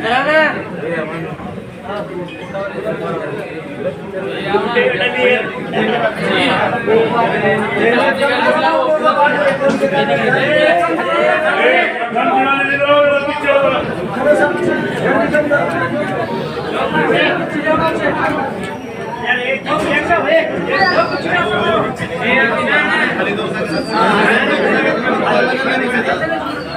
খালি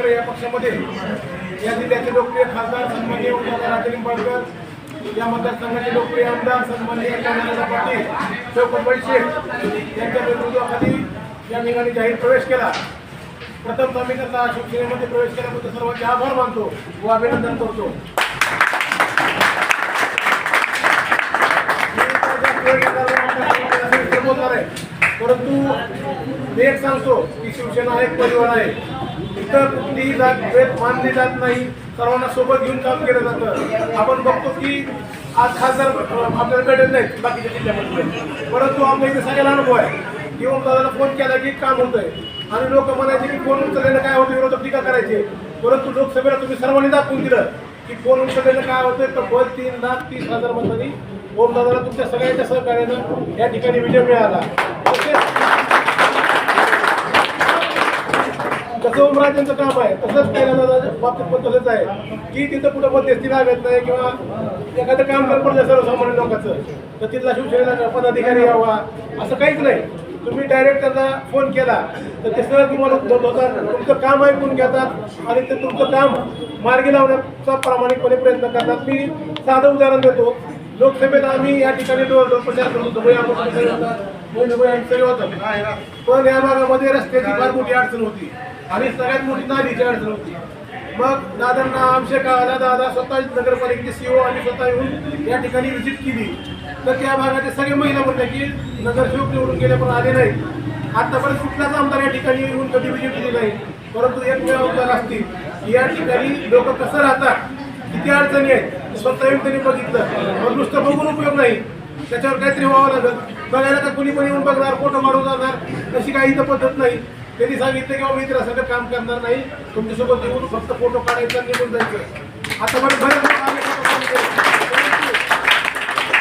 ठाकरे या पक्षामध्ये या जिल्ह्याचे लोकप्रिय खासदार सन्माननीय उद्धव राजे निंबाळकर या मतदारसंघाचे लोकप्रिय आमदार सन्माननीय कमलनाथ पाटील चौकट शेख यांच्या नेतृत्वाखाली या ठिकाणी जाहीर प्रवेश केला. प्रथम आम्ही त्यांचा शिवसेनेमध्ये प्रवेश केल्याबद्दल सर्वांचे आभार मानतो व अभिनंदन करतो. परंतु मी एक सांगतो की शिवसेना एक परिवार आहे. इतर कुठलीही जात भेद मानली जात नाही. सर्वांना सोबत घेऊन काम केलं जातं. आपण बघतो की आज खासदार आपल्याला भेटत नाहीत बाकीच्या जिल्ह्यामध्ये परंतु आपल्या इथे सगळ्याला अनुभव आहे. येऊन दादाला फोन केला की काम होतंय. आणि लोक म्हणायचे की फोन उचललेलं काय होतं विरोधक टीका करायचे. परंतु लोकसभेला तुम्ही सर्वांनी दाखवून दिलं की फोन उचललेलं काय होतं तब्बल तीन लाख तीस हजार मतांनी ओम दादाला तुमच्या सगळ्यांच्या सहकार्यानं या ठिकाणी विजय मिळाला. जसं ओमराजेंचं काम आहे तसंच कैलादाच्या बाबतीत पण तसंच आहे. की तिथं कुठं मध्यस्थी लागत नाही किंवा एखादं काम जर पडलं सर्वसामान्य लोकांचं तर तिथला शिवसेनेचा पदाधिकारी यावा असं काहीच नाही. तुम्ही डायरेक्ट त्यांना फोन केला तर ते सगळं तुम्हाला उपलब्ध होतात तुमचं काम ऐकून घेतात आणि ते तुमचं काम मार्गी लावण्याचा प्रामाणिकपणे प्रयत्न करतात. मी साधं उदाहरण देतो. लोकसभेत आम्ही या ठिकाणी डोर प्रचार होतो. भैया आपण पण या भागामध्ये रस्त्याची फार मोठी अडचण होती. आणि सगळ्यात मोठी नालीची अडचण होती. मग दादांना अभिषेक काळाला दादा स्वतः नगरपालिकेचे सीओ आणि स्वतः येऊन या ठिकाणी व्हिजिट केली. तर त्या भागाचे सगळे महिला म्हणले की नगरसेवक निवडून गेले पण आले नाही आतापर्यंत कुठलाच आमदार या ठिकाणी येऊन कधी व्हिजिट दिली नाही परंतु एक वेळ आमदार असतील. या ठिकाणी लोक कसं राहतात? किती अडचणी आहेत? स्वतः येऊन त्यांनी बघितलं. मग नुसतं बघून उपयोग नाही. त्याच्यावर काहीतरी व्हावं लागेल. बघायला का कुणी पण येऊन बघणार फोटो मारून जाणार. तशी काही इथं पद्धत नाही. त्यांनी सांगितलं की बाबा इतर काम करणार नाही. तुमच्यासोबत येऊन फक्त फोटो काढायचा निघून जायचं. आता मला बरं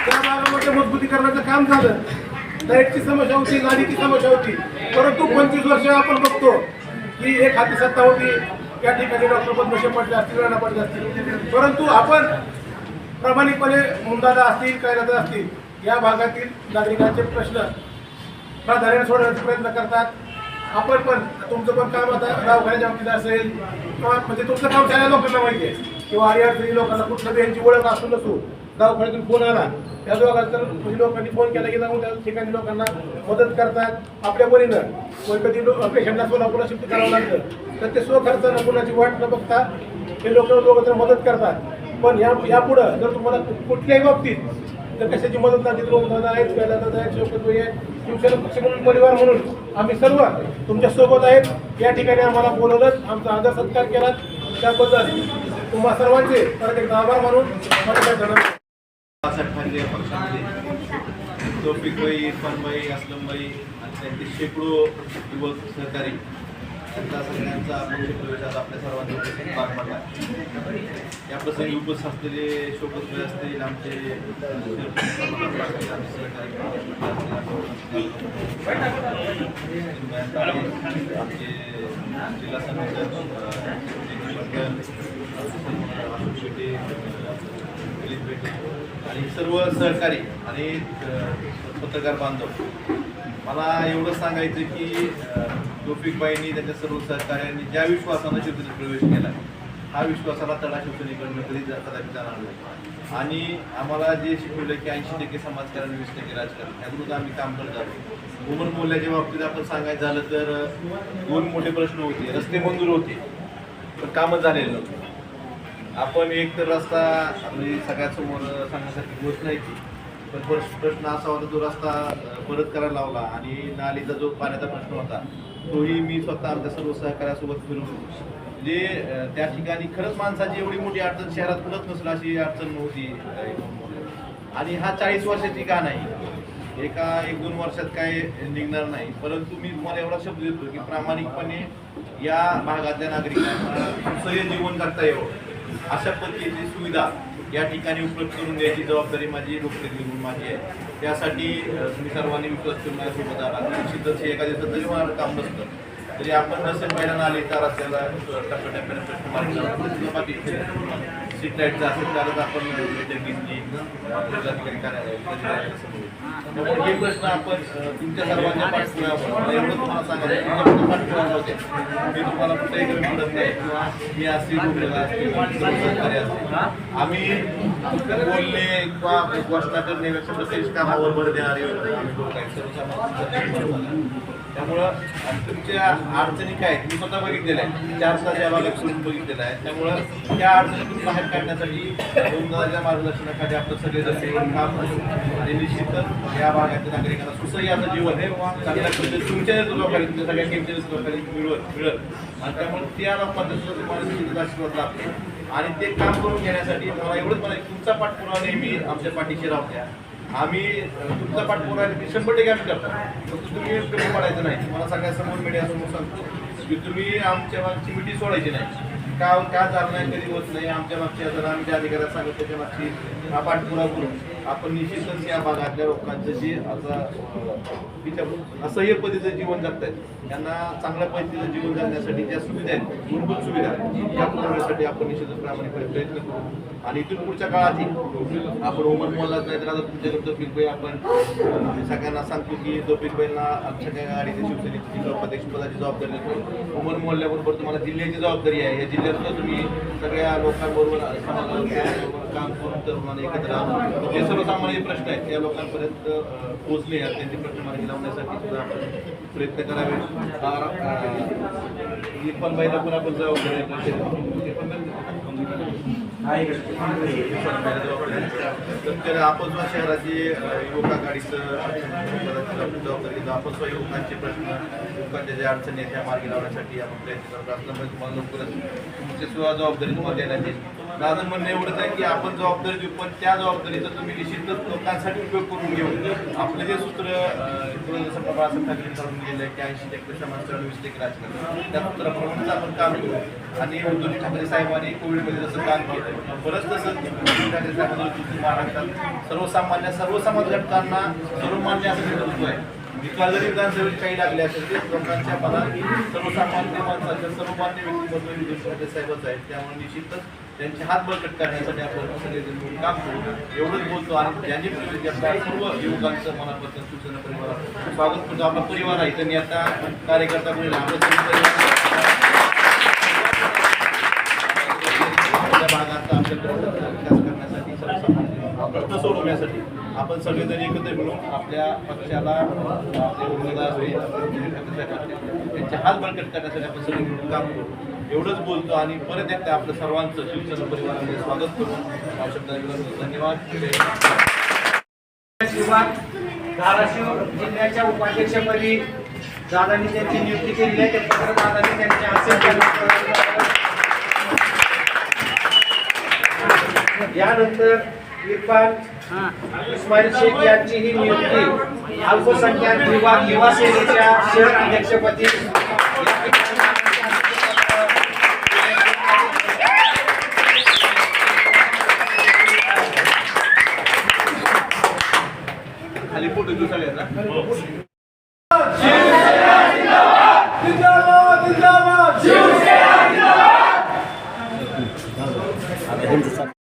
त्या भागामध्ये मजबूतीकरणाचं काम झालं. लाईटची समस्या होती नालीची समस्या होती. परंतु पंचवीस वर्ष आपण बघतो की एक हाती सत्ता होती. त्या ठिकाणी डॉक्टर पद्मशे पडले असतील राणा पडले असतील. परंतु आपण प्रामाणिकपणे मुंदादा असतील कैरादा असतील या भागातील नागरिकांचे प्रश्न प्राधान्याने सोडवण्याचा प्रयत्न करतात. आपण पण तुमचं पण काम आता दवाखान्याच्या बाबतीत असेल किंवा म्हणजे तुमचं काम सगळ्या लोकांना माहिती आहे. किंवा अडीअडचणी लोकांना कुठलं त्यांची ओळख असू नसू दवाखान्यातून फोन आला त्या दोघांतर म्हणजे लोकांनी फोन केला की जाऊन त्या ठिकाणी लोकांना मदत करतात. आपल्या परीनं कोणी कधी पेशंटला सोलापूरला शिफ्ट करावं लागलं तर ते स्वखर्चानं कुणाची वाट न बघता हे लोक लोक तर मदत करतात. पण या यापुढं जर तुम्हाला कुठल्याही बाबतीत तर कशाची मदत लागली तर दादा आहेत पहिला दादा आहेत शोकत आहे शिवसेना पक्ष म्हणून परिवार म्हणून आम्ही सर्व तुमच्यासोबत आहेत. या ठिकाणी आम्हाला बोलवलं आमचा आदर सत्कार केला त्याबद्दल तुम्हा सर्वांचे परत एकदा आभार मानून मला बाळासाहेब ठाकरे पक्षामध्ये. तौफिकबाई इरफानबाई असलमबाई त्यांचे शेकडो युवक सहकारी त्यांचा सगळ्यांचा प्रवेशात आपल्या सर्वांनी पार पडला या प्रसंगी उपस्थित असलेले शोकत भाई असतील आमचे आमचे जिल्हा संघटक आणि सर्व सहकारी आणि पत्रकार बांधव मला एवढं सांगायचं की तोफिकबाईंनी त्यांच्या सर्व सहकार्यांनी ज्या विश्वासानं शिवसेनेत प्रवेश केला हा विश्वासाला तडा शिवसेनेकडनं कधी कदापि जाणार नाही. आणि आम्हाला जे शिकवलं की ऐंशी टक्के समाजकारण वीस टक्के राजकारण याविरुद्ध आम्ही काम करत आहोत उमर मोल्याच्या बाबतीत आपण सांगायचं झालं तर दोन मोठे प्रश्न होते. रस्ते मंजूर होते पण कामच झालेलं नव्हतं. आपण एक तर रस्ता आपली सगळ्यासमोर सांगण्यासाठी गोष्ट नाही की पण प्रश्न असा होता तो रस्ता परत करायला लावला आणि नालीचा जो पाण्याचा प्रश्न होता तोही मी स्वतः आमच्या सर्व सहकार्यासोबत फिरून जे म्हणजे, त्या ठिकाणी खरंच माणसाची एवढी मोठी अडचण शहरात कुठंच नसेल अशी अडचण नव्हती आणि हा चाळीस वर्षाची का नाही? एका एक दोन वर्षात काय निघणार नाही. परंतु मी तुम्हाला एवढा शब्द देतो की प्रामाणिकपणे या भागातल्या नागरिकांना सुसह्य जीवन करता यावं. अशा पद्धतीची सुविधा या ठिकाणी उपलब्ध करून द्यायची जबाबदारी माझी लोकप्रतिनिधी म्हणून माझी आहे. त्यासाठी तुम्ही सर्वांनी विश्वास करून माझ्यासोबत आला. निश्चितच एका दिवसात जरी मला काम नसतं तरी आपण नसेल मैदान आले तर आपल्याला टप्प्याटप्प्याने प्रश्न मार्ग स्ट्रीट लाईटचं असेल तरच आपण घेतली जिल्हाधिकारी हे प्रश्न आपण तुमच्या सर्वांच्या पाठपुरावर एवढं तुम्हाला सांगायचं होते. मी तुम्हाला कुठेही म्हणत नाही. किंवा मी असतील कुठलेला असतील सहकारी असतील आम्ही बोलले बोलणे किंवा घोषणा करण्यापेक्षा प्रत्यक्ष कामावर भर देणारे आम्ही. लोक आहेत सर्वसामान्य त्यामुळं तुमच्या अडचणी काय मी स्वतः बघितलेल्या आहे चार तास या भागात करून बघितलेल्या आहे त्यामुळं त्या अडचणीतून बाहेर काढण्यासाठी दोनदाच्या मार्गदर्शनाखाली आपलं सगळे जसे काम आणि निश्चितच या भागातील नागरिकांना सुसह्य असं जीवन आहे. चांगल्या पद्धतीने तुमच्या लोकांनी तुमच्या सगळ्या किमती लोकांनी मिळवत मिळत. आणि त्यामुळे त्या लोकांचा तुम्हाला आशीर्वाद लाभतो. आणि ते काम करून घेण्यासाठी मला एवढंच मला तुमचा पाठपुरावा नेहमी आमच्या पाठीशी राहू द्या. आम्ही तुमचा पाठपुरावा नेहमी शंभर टक्के आम्ही करतो. फक्त तुम्ही कमी पडायचं नाही. तुम्हाला सगळ्यासमोर मीडियासमोर सांगतो की तुम्ही आमच्या मागची मिठी सोडायची नाही. का का झालं नाही कधी होत नाही आमच्या मागची जर आम्ही अधिकाऱ्या अधिकाऱ्यात सांगत त्याच्या मागची हा पाठपुरावा करून आपण निश्चितच या भागातल्या लोकांचं जे आता विचार असह्य पद्धतीचं जीवन जगतायत त्यांना चांगल्या पद्धतीचं जीवन जगण्यासाठी ज्या सुविधा आहेत मूलभूत सुविधा या पुरवण्यासाठी आपण निश्चितच प्रामाणिकपणे प्रयत्न करू. आणि इथून पुढच्या काळातही आपण उमर मोहल्लाच नाही तर आता तुमच्याकडे आपण. सगळ्यांना सांगतो की तोफिकबाईंना आमच्या काही गाडीच्या शिवसेनेची जी जबाबदारी देतो उमर मोहल्ल्याबरोबर तुम्हाला जिल्ह्याची जबाबदारी आहे. या जिल्ह्यात तुम्ही सगळ्या लोकांबरोबर समाजाबरोबर काम करून तरुणांना एकत्र आणून जे सर्वसामान्य प्रश्न आहेत त्या लोकांपर्यंत पोचले पोहोचले आहेत. त्यांचे प्रश्न मार्गी लावण्यासाठी सुद्धा प्रयत्न करावे. इरफानबाईला पण आपण जबाबदारी आहे. तर आपसवा शहराची युवक आघाडीचं जबाबदारी घेतो आपसवा युवकांचे प्रश्न युवकांच्या ज्या अडचणी आहेत त्या मार्गी लावण्यासाठी आपण प्रयत्न करत असल्यामुळे तुम्हाला लवकरच तुमची सुद्धा जबाबदारी तुम्हाला देण्यात येईल. माझं म्हणणं एवढंच आहे की आपण जबाबदारी देऊ पण त्या जबाबदारीचा तुम्ही निश्चितच लोकांसाठी उपयोग करून घेऊन आपलं जे सूत्र जसं बाबासाहेब ठाकरे करून गेलं आहे की ऐंशी टक्के समाजकारण वीस टक्के राजकारण त्या सूत्राप्रमाणेच आपण काम करू. आणि उद्धव ठाकरे साहेबांनी कोविडमध्ये जसं काम केलं परत तसं उद्धव महाराष्ट्रात सर्वसामान्य सर्व समाज घटकांना सर्वमान्य असं नेतृत्व आहे विकास जरी विधानसभेत काही लागले असेल ते लोकांच्या मनात सर्वसामान्य माणसाच्या सर्वमान्य व्यक्तिमत्व उद्धव साहेबच आहेत. त्यामुळे निश्चितच त्यांचे हात बळकट करण्यासाठी आपण सगळे काम करू. एवढंच बोलतो आणि ज्यांनी प्रवेश सर्व युवकांचं मनापासून सूचना परिवारात स्वागत करतो. आपला परिवार आहे त्यांनी आता कार्यकर्ता कोणी आपल्या विकास करण्यासाठी सर्वसामान्य प्रश्न सोडवण्यासाठी. आपण सगळेजण एकत्र मिळून आपल्या पक्षाला आपले उमेदवार त्यांचे हात बळकट करण्यासाठी आपण सगळे मिळून काम करू. एवढंच बोलतो आणि परत एकदा आपलं सर्वांचं शिवसेना परिवारामध्ये स्वागत करून आवश्यकता धन्यवाद. धाराशिव जिल्ह्याच्या उपाध्यक्षपदी दादांनी त्यांची नियुक्ती केली आहे. ते पत्र दादांनी त्यांच्या हस्ते यानंतर इरफान इस्माईल शेख यांची ही नियुक्ती अल्पसंख्याक विभाग युवा सेनेच्या शहर अध्यक्षपदी